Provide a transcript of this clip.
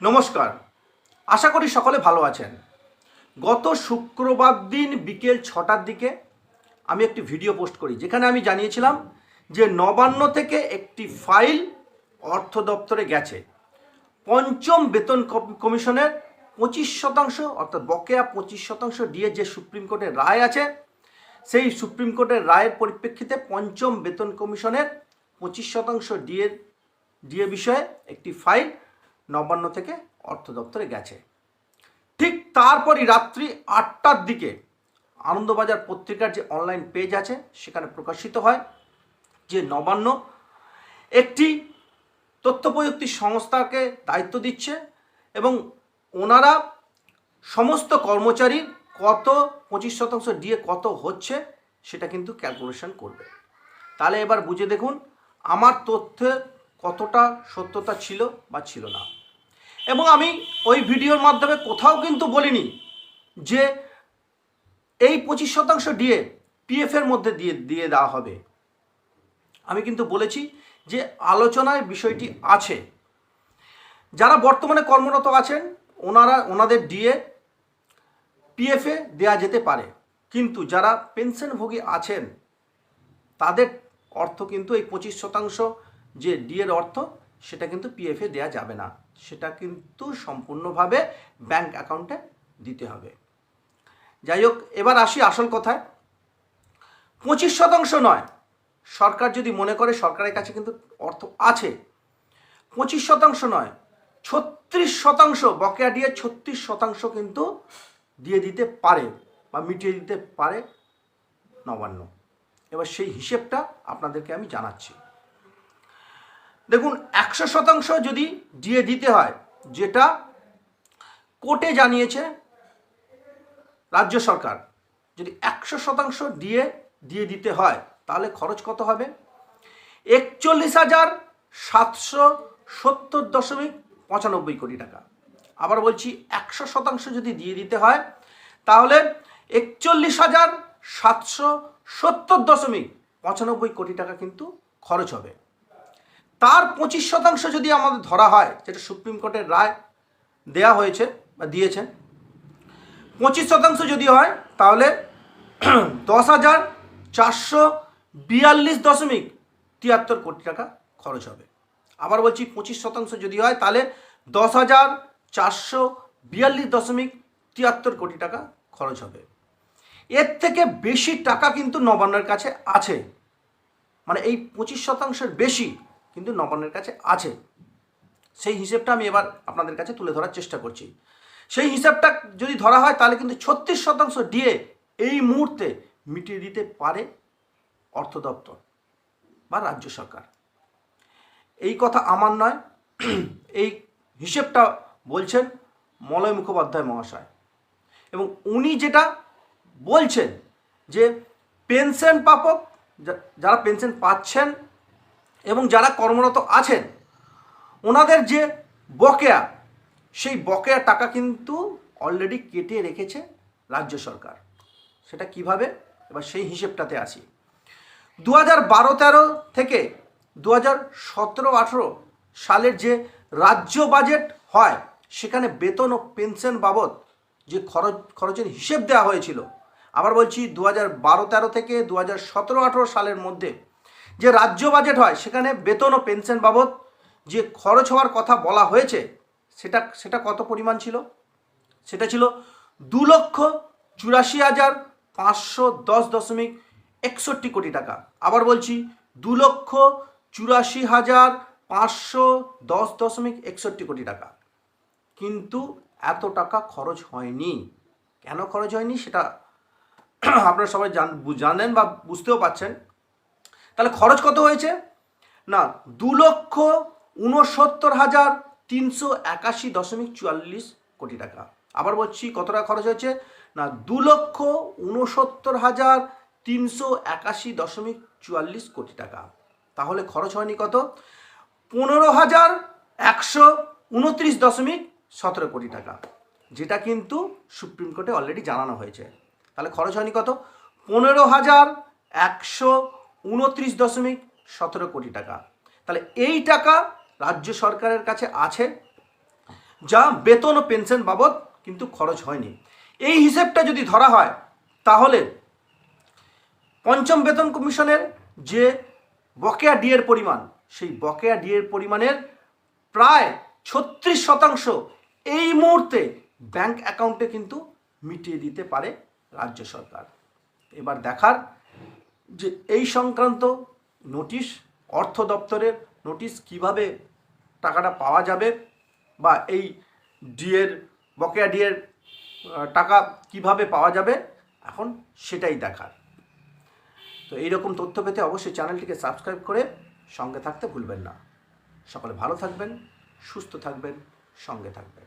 নমস্কার। আশা করি সকলে ভালো আছেন। গত শুক্রবার দিন বিকেল ছটার দিকে আমি একটি ভিডিও পোস্ট করি, যেখানে আমি জানিয়েছিলাম যে নবান্ন থেকে একটি ফাইল অর্থ দপ্তরে গেছে। পঞ্চম বেতন কমিশনের পঁচিশ শতাংশ, অর্থাৎ বকেয়া পঁচিশ শতাংশ দিয়ে যে সুপ্রিম কোর্টের রায় আছে, সেই সুপ্রিম কোর্টের রায়ের পরিপ্রেক্ষিতে পঞ্চম বেতন কমিশনের পঁচিশ শতাংশ ডিএ ডিএ বিষয়ে একটি ফাইল নবান্ন থেকে অর্থ দপ্তরে গেছে। ঠিক তারপরই রাত্রি আটটার দিকে আনন্দবাজার পত্রিকার যে অনলাইন পেজ আছে, সেখানে প্রকাশিত হয় যে নবান্ন একটি তথ্য প্রযুক্তি সংস্থাকে দায়িত্ব দিচ্ছে এবং ওনারা সমস্ত কর্মচারীর কত পঁচিশ শতাংশ দিয়ে কত হচ্ছে সেটা কিন্তু ক্যালকুলেশন করবে। তাহলে এবার বুঝে দেখুন, আমার তথ্যে কতটা সত্যতা ছিল বা ছিল না। এবং আমি ওই ভিডিওর মাধ্যমে কোথাও কিন্তু বলিনি যে এই পঁচিশ শতাংশ দিয়ে পিএফের মধ্যে দিয়ে দিয়ে দেওয়া হবে। আমি কিন্তু বলেছি যে আলোচনায় বিষয়টি আছে। যারা বর্তমানে কর্মরত আছেন, ওনারা, ওনাদের ডিএ পিএফে দেয়া যেতে পারে। কিন্তু যারা পেনশনভোগী আছেন, তাদের অর্থ কিন্তু এই পঁচিশ শতাংশ যে ডিএর অর্থ সেটা কিন্তু পিএফে দেয়া যাবে না। সেটা কিন্তু সম্পূর্ণভাবে ব্যাংক অ্যাকাউন্টে দিতে হবে। যাই হোক, এবার আসি আসল কথায়। পঁচিশ শতাংশ নয়। সরকার যদি মনে করে, সরকারের কাছে কিন্তু অর্থ আছে। পঁচিশ শতাংশ নয়, ছত্রিশ শতাংশ, বকেয়া দিয়ে ছত্রিশ শতাংশ কিন্তু দিয়ে দিতে পারে বা মিটিয়ে দিতে পারে নবান্ন। এবার সেই হিসেবটা আপনাদেরকে আমি জানাচ্ছি। দেখুন একশো শতাংশ যদি দিয়ে দিতে হয়, যেটা কোর্টে জানিয়েছে রাজ্য সরকার, যদি একশো শতাংশ দিয়ে দিয়ে দিতে হয়, তাহলে খরচ কত হবে? একচল্লিশ হাজার সাতশো সত্তর দশমিক পঁচানব্বই কোটি টাকা। আবার বলছি, একশো শতাংশ যদি দিয়ে দিতে হয়, তাহলে একচল্লিশ হাজার সাতশো সত্তর দশমিক পঁচানব্বই কোটি টাকা কিন্তু খরচ হবে। তার পঁচিশ শতাংশ যদি আমাদের ধরা হয়, যেটা সুপ্রিম কোর্টের রায় দেয়া হয়েছে বা দিয়েছেন, পঁচিশ শতাংশ যদি হয়, তাহলে দশ হাজার চারশো বিয়াল্লিশ দশমিক তিয়াত্তর কোটি টাকা খরচ হবে। আবার বলছি, পঁচিশ শতাংশ যদি হয়, তাহলে দশ হাজার চারশো বিয়াল্লিশ দশমিক তিয়াত্তর কোটি টাকা খরচ হবে। এর থেকে বেশি টাকা কিন্তু নবান্নের কাছে আছে। মানে এই পঁচিশ শতাংশের বেশি কিন্তু নবান্নের কাছে আছে। সেই হিসেবটা আমি এবার আপনাদের কাছে তুলে ধরার চেষ্টা করছি। সেই হিসাবটা যদি ধরা হয়, তাহলে কিন্তু ছত্রিশ শতাংশ ডিএ এই মুহূর্তে মিটিয়ে দিতে পারে অর্থ দপ্তর বা রাজ্য সরকার। এই কথা আমার নয়, এই হিসেবটা বলছেন মলয় মুখোপাধ্যায় মহাশয়। এবং উনি যেটা বলছেন যে পেনশন পাপক যারা পেনশন পাচ্ছেন এবং যারা কর্মরত আছেন, ওনাদের যে বকেয়া, সেই বকেয়া টাকা কিন্তু অলরেডি কেটে রেখেছে রাজ্য সরকার। সেটা কীভাবে? এবার সেই হিসেবটাতে আসি। দু হাজার বারো তেরো থেকে দু হাজার সতেরো আঠেরো সালের যে রাজ্য বাজেট হয়, সেখানে বেতন ও পেনশন বাবদ যে খরচ, খরচের হিসেব দেওয়া হয়েছিল, আবার বলছি দু হাজার বারো তেরো থেকে দু হাজার সতেরো আঠেরো সালের মধ্যে যে রাজ্য বাজেট হয়, সেখানে বেতন ও পেনশন বাবদ যে খরচ হওয়ার কথা বলা হয়েছে, সেটা সেটা কত পরিমাণ ছিল? সেটা ছিল দু লক্ষ চুরাশি হাজার পাঁচশো দশ দশমিক একষট্টি কোটি টাকা। আবার বলছি, দু লক্ষ চুরাশি হাজার পাঁচশো দশ দশমিক একষট্টি কোটি টাকা। কিন্তু এত টাকা খরচ হয়নি। কেন খরচ হয়নি সেটা আপনারা সবাই জান, জানেন বা বুঝতেও পাচ্ছেন তাহলে খরচ কত হয়েছে? না, দু লক্ষ উনসত্তর হাজার তিনশো একাশি দশমিক চুয়াল্লিশ কোটি টাকা। আবার বলছি, কত টাকা খরচ হয়েছে? না, দু লক্ষ উনসত্তর হাজার তিনশো একাশি দশমিক চুয়াল্লিশ কোটি টাকা। তাহলে খরচ হয়নি কত? পনেরো হাজার একশো উনত্রিশ দশমিক সতেরো কোটি টাকা, যেটা কিন্তু সুপ্রিম কোর্টে অলরেডি জানানো হয়েছে। তাহলে খরচ হয়নি কত? পনেরো হাজার একশো উনত্রিশ দশমিক সতেরো কোটি টাকা। তাহলে এই টাকা রাজ্য সরকারের কাছে আছে, যা বেতন ও পেনশন বাবদ কিন্তু খরচ হয়নি। এই হিসেবটা যদি ধরা হয়, তাহলে পঞ্চম বেতন কমিশনের যে বকেয়া ডিএর পরিমাণ, সেই বকেয়া ডিয়ের পরিমাণের প্রায় ছত্রিশ শতাংশ এই মুহূর্তে ব্যাংক অ্যাকাউন্টে কিন্তু মিটিয়ে দিতে পারে রাজ্য সরকার। এবার দেখার যে এই সংক্রান্ত নোটিশ অর্থ দপ্তরের নোটিশ কীভাবে টাকাটা পাওয়া যাবে বা এই ডিএর, বকেয়া ডিএর টাকা কীভাবে পাওয়া যাবে, এখন সেটাই দেখার। তো এইরকম তথ্য পেতে অবশ্যই চ্যানেলটিকে সাবস্ক্রাইব করে সঙ্গে থাকতে ভুলবেন না। সকলে ভালো থাকবেন, সুস্থ থাকবেন, সঙ্গে থাকবেন।